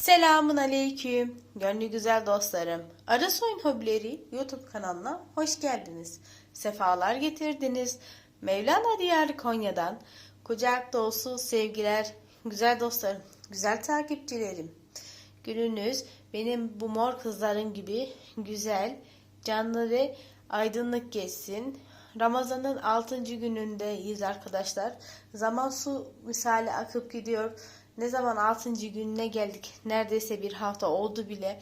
Selamun aleyküm. Gönlü güzel dostlarım. Arasoyun Hobileri YouTube kanalına hoş geldiniz. Sefalar getirdiniz. Mevlana Diyarı Konya'dan kucak dolusu sevgiler, güzel dostlarım, güzel takipçilerim. Gününüz benim bu mor kızların gibi güzel, canlı ve aydınlık geçsin. Ramazan'ın 6. günündeyiz arkadaşlar. Zaman su misali akıp gidiyor. Ne zaman 6. gününe geldik? Neredeyse bir hafta oldu bile.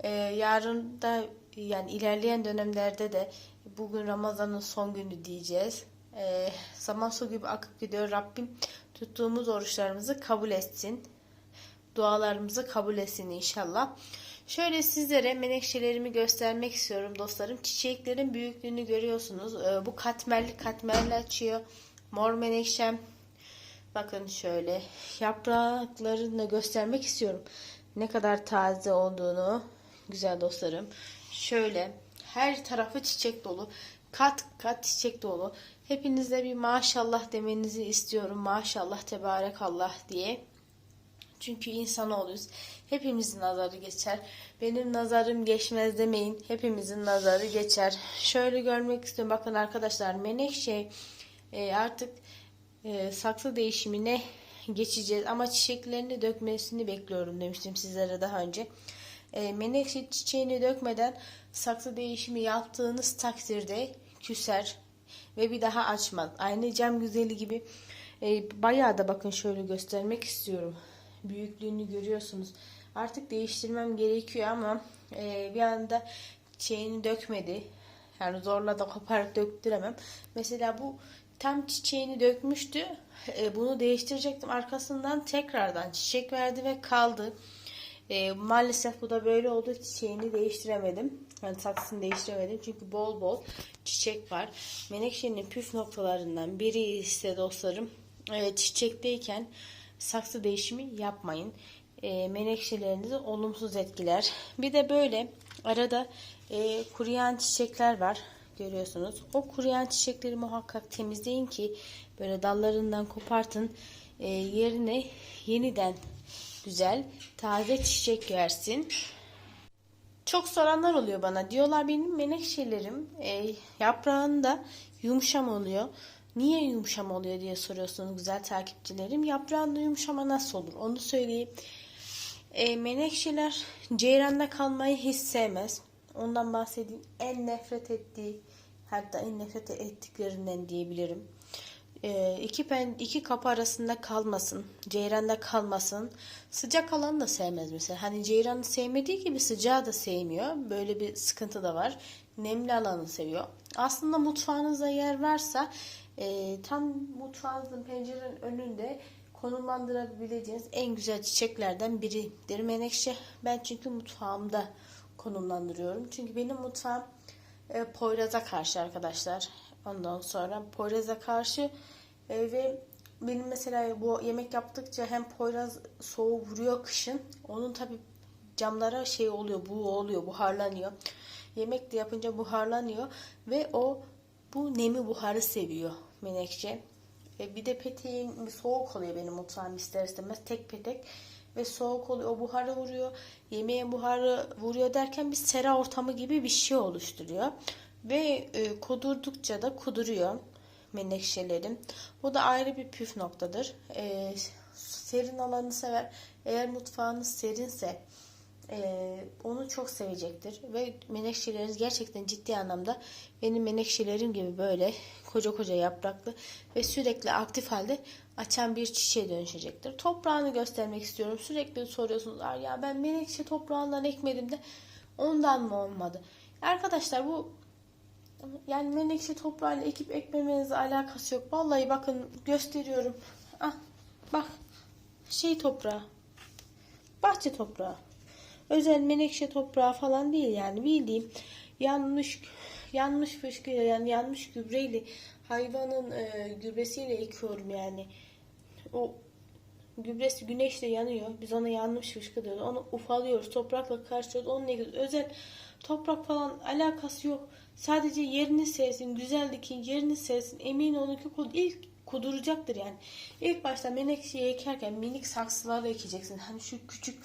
Ee, yarın da yani ilerleyen dönemlerde de bugün Ramazan'ın son günü diyeceğiz. Ee, zaman su gibi akıp gidiyor. Rabbim tuttuğumuz oruçlarımızı kabul etsin. Dualarımızı kabul etsin inşallah. Şöyle sizlere menekşelerimi göstermek istiyorum dostlarım. Çiçeklerin büyüklüğünü görüyorsunuz. Ee, bu katmerli katmerli açıyor. Mor menekşem. Bakın şöyle yapraklarını da göstermek istiyorum. Ne kadar taze olduğunu güzel dostlarım. Şöyle her tarafı çiçek dolu. Kat kat çiçek dolu. Hepinize bir maşallah demenizi istiyorum. Maşallah tebarekallah diye. Çünkü insanoğluyuz. Hepimizin nazarı geçer. Benim nazarım geçmez demeyin. Hepimizin nazarı geçer. Şöyle görmek istiyorum. Bakın arkadaşlar menekşe e, artık e, saksı değişimine geçeceğiz. Ama çiçeklerini dökmesini bekliyorum demiştim sizlere daha önce. E, menekşe çiçeğini dökmeden saksı değişimi yaptığınız takdirde küser ve bir daha açmaz. Aynı cam güzeli gibi e, bayağı da bakın şöyle göstermek istiyorum. Büyüklüğünü görüyorsunuz. Artık değiştirmem gerekiyor ama e, bir anda çiçeğini dökmedi. Yani zorla da koparak döktüremem. Mesela bu tam çiçeğini dökmüştü. E, bunu değiştirecektim. Arkasından tekrardan çiçek verdi ve kaldı. E, maalesef bu da böyle oldu. Çiçeğini değiştiremedim. Yani saksını değiştiremedim. Çünkü bol bol çiçek var. Menekşenin püf noktalarından biri ise dostlarım e, çiçekteyken saksı değişimi yapmayın. E, menekşelerinizi olumsuz etkiler. Bir de böyle arada kuruyan çiçekler var görüyorsunuz. O kuruyan çiçekleri muhakkak temizleyin ki böyle dallarından kopartın. E, yerine yeniden güzel taze çiçek versin. Çok soranlar oluyor bana. Diyorlar benim menekşelerim e, yaprağında yumuşam oluyor. Niye yumuşama oluyor diye soruyorsunuz güzel takipçilerim. Yaprağında yumuşama nasıl olur onu söyleyeyim. E, menekşeler ceyranda kalmayı hiç sevmez. Ondan bahsedeyim. En nefret ettiği hatta en nefret ettiklerinden diyebilirim. E, iki, pen, iki kapı arasında kalmasın. Ceyranda kalmasın. Sıcak alanı da sevmez mesela. Hani ceyranı sevmediği gibi sıcağı da sevmiyor. Böyle bir sıkıntı da var. Nemli alanı seviyor. Aslında mutfağınızda yer varsa e, tam mutfağınızın pencerenin önünde konumlandırabileceğiniz en güzel çiçeklerden biridir menekşe. Ben çünkü mutfağımda konumlandırıyorum. Çünkü benim mutfağım e, Poyraz'a karşı arkadaşlar. Ondan sonra Poyraz'a karşı e, ve benim mesela bu yemek yaptıkça hem Poyraz soğuğu vuruyor kışın. Onun tabi camlara şey oluyor, bu oluyor, buharlanıyor. Yemek de yapınca buharlanıyor ve o bu nemi buharı seviyor menekşe. E, bir de peteğim soğuk oluyor benim mutfağım ister istemez. Tek petek ve soğuk oluyor. O buharı vuruyor. Yemeğin buharı vuruyor derken bir sera ortamı gibi bir şey oluşturuyor. Ve e, kudurdukça da kuduruyor menekşelerim. Bu da ayrı bir püf noktadır. E, serin alanı sever. Eğer mutfağınız serinse ee, onu çok sevecektir ve menekşeleriniz gerçekten ciddi anlamda benim menekşelerim gibi böyle koca koca yapraklı ve sürekli aktif halde açan bir çiçeğe dönüşecektir. Toprağını göstermek istiyorum. Sürekli soruyorsunuz ya ben menekşe toprağından ekmedim de ondan mı olmadı? Arkadaşlar bu yani menekşe toprağıyla ekip ekmemenizle alakası yok. Vallahi bakın gösteriyorum. Ah bak şey toprağı. Bahçe toprağı özel menekşe toprağı falan değil yani. Bildiğim yanmış yanmış fışkıyla yani yanmış gübreyle hayvanın e, gübresiyle ekiyorum yani. O gübresi güneşle yanıyor. Biz ona yanmış fışkı diyoruz. Onu ufalıyoruz toprakla karşılıyoruz onunla ilgili özel toprak falan alakası yok. Sadece yerini sevsin güzel dikin yerini sevsin. Emin olun ki ilk kuduracaktır yani. İlk başta menekşeyi ekerken minik saksılarla ekeceksin. Hani şu küçük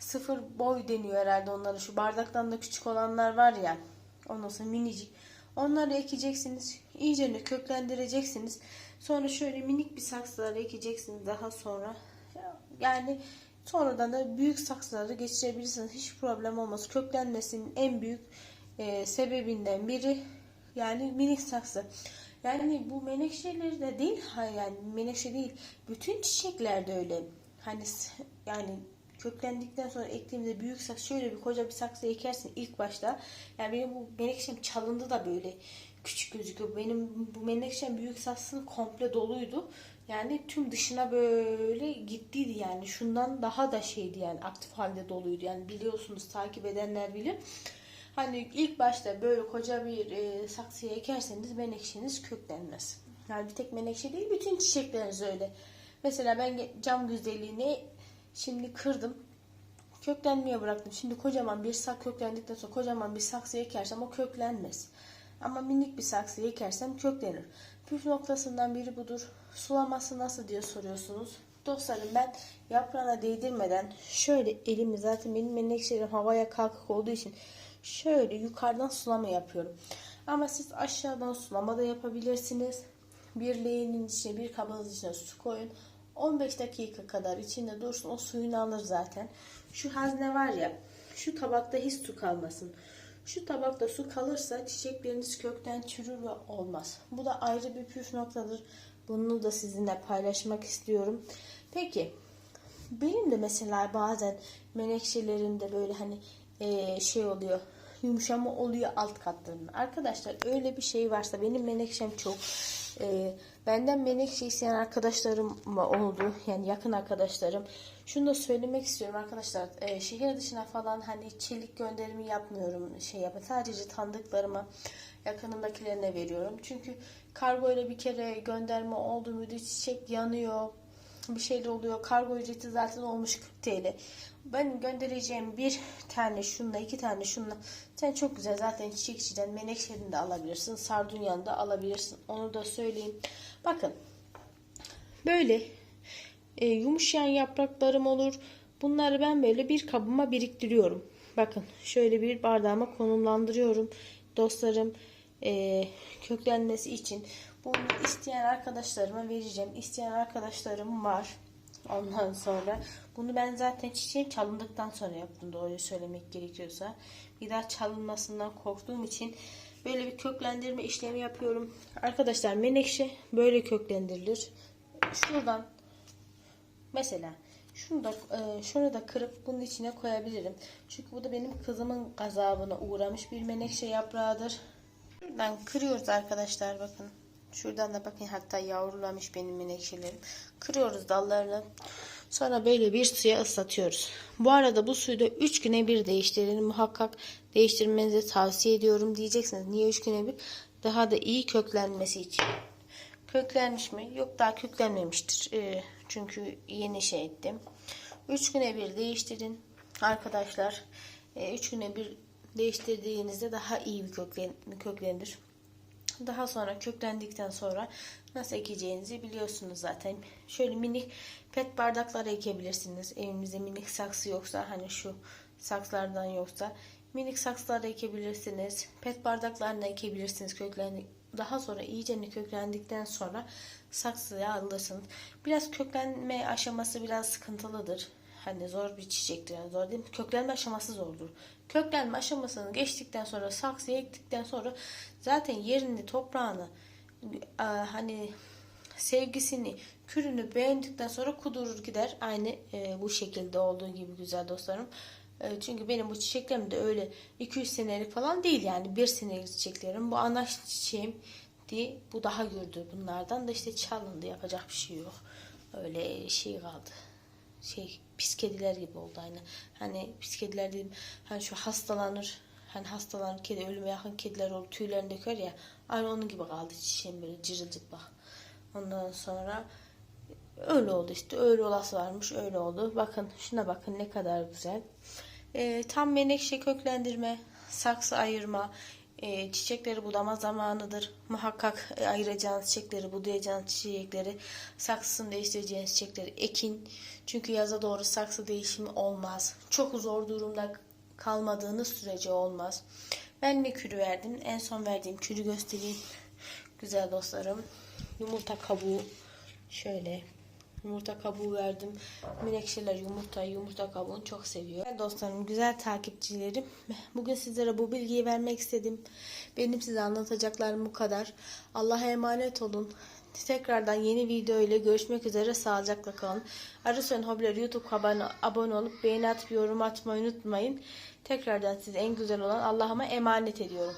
sıfır boy deniyor herhalde onlara. Şu bardaktan da küçük olanlar var ya. Ondan sonra minicik. Onları ekeceksiniz. İyice köklendireceksiniz. Sonra şöyle minik bir saksılara ekeceksiniz daha sonra. Yani sonradan da büyük saksılara geçirebilirsiniz. Hiç problem olmaz. Köklenmesinin en büyük e, sebebinden biri yani minik saksı. Yani bu menekşeleri de değil ha yani menekşe değil. Bütün çiçeklerde öyle. Hani yani köklendikten sonra ektiğimde büyük saksı şöyle bir koca bir saksı ekersin ilk başta. Yani benim bu menekşem çalındı da böyle küçük gözüküyor. Benim bu menekşem büyük saksının komple doluydu. Yani tüm dışına böyle gittiydi yani. Şundan daha da şeydi yani aktif halde doluydu. Yani biliyorsunuz takip edenler bilir. Hani ilk başta böyle koca bir e, saksıya ekerseniz menekşeniz köklenmez. Yani bir tek menekşe değil bütün çiçekleriniz öyle. Mesela ben cam güzelliğini şimdi kırdım. Köklenmeye bıraktım. Şimdi kocaman bir sak köklendikten sonra kocaman bir saksıya ekersem o köklenmez. Ama minik bir saksıya ekersem köklenir. Püf noktasından biri budur. Sulaması nasıl diye soruyorsunuz. Dostlarım ben yaprağına değdirmeden şöyle elimi zaten benim menekşelerim havaya kalkık olduğu için şöyle yukarıdan sulama yapıyorum. Ama siz aşağıdan sulama da yapabilirsiniz. Bir leğenin içine bir kabınız içine su koyun. 15 dakika kadar içinde dursun. O suyunu alır zaten. Şu hazne var ya şu tabakta hiç su kalmasın. Şu tabakta su kalırsa çiçekleriniz kökten çürür ve olmaz. Bu da ayrı bir püf noktadır. Bunu da sizinle paylaşmak istiyorum. Peki benim de mesela bazen menekşelerimde böyle hani eee, şey oluyor yumuşama oluyor alt katlarında. Arkadaşlar öyle bir şey varsa benim menekşem çok eee, benden menekşe isteyen arkadaşlarım oldu. Yani yakın arkadaşlarım. Şunu da söylemek istiyorum arkadaşlar. Eee, şehir dışına falan hani çelik gönderimi yapmıyorum. Şey yapın. Sadece tanıdıklarıma yakınımdakilerine veriyorum. Çünkü kargo ile bir kere gönderme oldu müdür çiçek yanıyor bir şey de oluyor. Kargo ücreti zaten olmuş 40 TL. Ben göndereceğim bir tane şunla iki tane şunla. Sen çok güzel zaten çiçekçiden menekşeden de alabilirsin. Sardunyanı da alabilirsin. Onu da söyleyeyim. Bakın böyle e, yumuşayan yapraklarım olur. Bunları ben böyle bir kabıma biriktiriyorum. Bakın şöyle bir bardağıma konumlandırıyorum. Dostlarım e, köklenmesi için bunu isteyen arkadaşlarıma vereceğim. İsteyen arkadaşlarım var. Ondan sonra bunu ben zaten çiçeğim çalındıktan sonra yaptım doğruyu söylemek gerekiyorsa. Bir daha çalınmasından korktuğum için böyle bir köklendirme işlemi yapıyorum. Arkadaşlar menekşe böyle köklendirilir. Şuradan Mesela şunu da e, şunu da kırıp bunun içine koyabilirim. Çünkü bu da benim kızımın gazabına uğramış bir menekşe yaprağıdır. Şuradan kırıyoruz arkadaşlar bakın. Şuradan da bakın hatta yavrulamış benim menekşelerim. Kırıyoruz dallarını. Sonra böyle bir suya ıslatıyoruz. Bu arada bu suyu da 3 güne bir değiştirin. Muhakkak değiştirmenizi tavsiye ediyorum. Diyeceksiniz niye 3 güne bir? Daha da iyi köklenmesi için. Köklenmiş mi? Yok daha köklenmemiştir. Ee, çünkü yeni şey ettim. 3 güne bir değiştirin arkadaşlar. 3 güne bir değiştirdiğinizde daha iyi bir köklen, köklenir. Daha sonra köklendikten sonra nasıl ekeceğinizi biliyorsunuz zaten. Şöyle minik pet bardaklara ekebilirsiniz. Evinizde minik saksı yoksa hani şu sakslardan yoksa minik saksılara ekebilirsiniz. Pet bardaklarına ekebilirsiniz köklendi. Daha sonra iyice köklendikten sonra saksıya alırsınız. Biraz köklenme aşaması biraz sıkıntılıdır. Hani zor bir çiçektir. Yani zor değil mi? Köklenme aşaması zordur. Köklenme aşamasını geçtikten sonra saksıya ektikten sonra zaten yerini, toprağını e, hani sevgisini, kürünü beğendikten sonra kudurur gider. Aynı e, bu şekilde olduğu gibi güzel dostlarım. E, çünkü benim bu çiçeklerim de öyle 2-3 senelik falan değil yani. Bir senelik çiçeklerim. Bu ana çiçeğim diye bu daha gördü bunlardan da işte çalındı yapacak bir şey yok. Öyle şey kaldı şey pis kediler gibi oldu aynı. Hani pis kediler dedim hani şu hastalanır hani hastalanır kedi ölüme yakın kediler olur tüylerini döker ya aynı onun gibi kaldı çiçeğim böyle cırılcık bak. Ondan sonra öyle oldu işte öyle olası varmış öyle oldu. Bakın şuna bakın ne kadar güzel. Ee, tam menekşe köklendirme, saksı ayırma, E, çiçekleri budama zamanıdır. Muhakkak e, ayıracağınız çiçekleri, budayacağınız çiçekleri, saksısını değiştireceğiniz çiçekleri ekin. Çünkü yaza doğru saksı değişimi olmaz. Çok zor durumda kalmadığınız sürece olmaz. Ben ne kürü verdim? En son verdiğim kürü göstereyim. Güzel dostlarım. Yumurta kabuğu. Şöyle Yumurta kabuğu verdim. Menekşeler yumurta, yumurta kabuğunu çok seviyor. Güzel dostlarım, güzel takipçilerim. Bugün sizlere bu bilgiyi vermek istedim. Benim size anlatacaklarım bu kadar. Allah'a emanet olun. Tekrardan yeni video ile görüşmek üzere. Sağlıcakla kalın. Arısoyun Hobiler YouTube kanalına abone olup beğeni atıp yorum atmayı unutmayın. Tekrardan size en güzel olan Allah'ıma emanet ediyorum.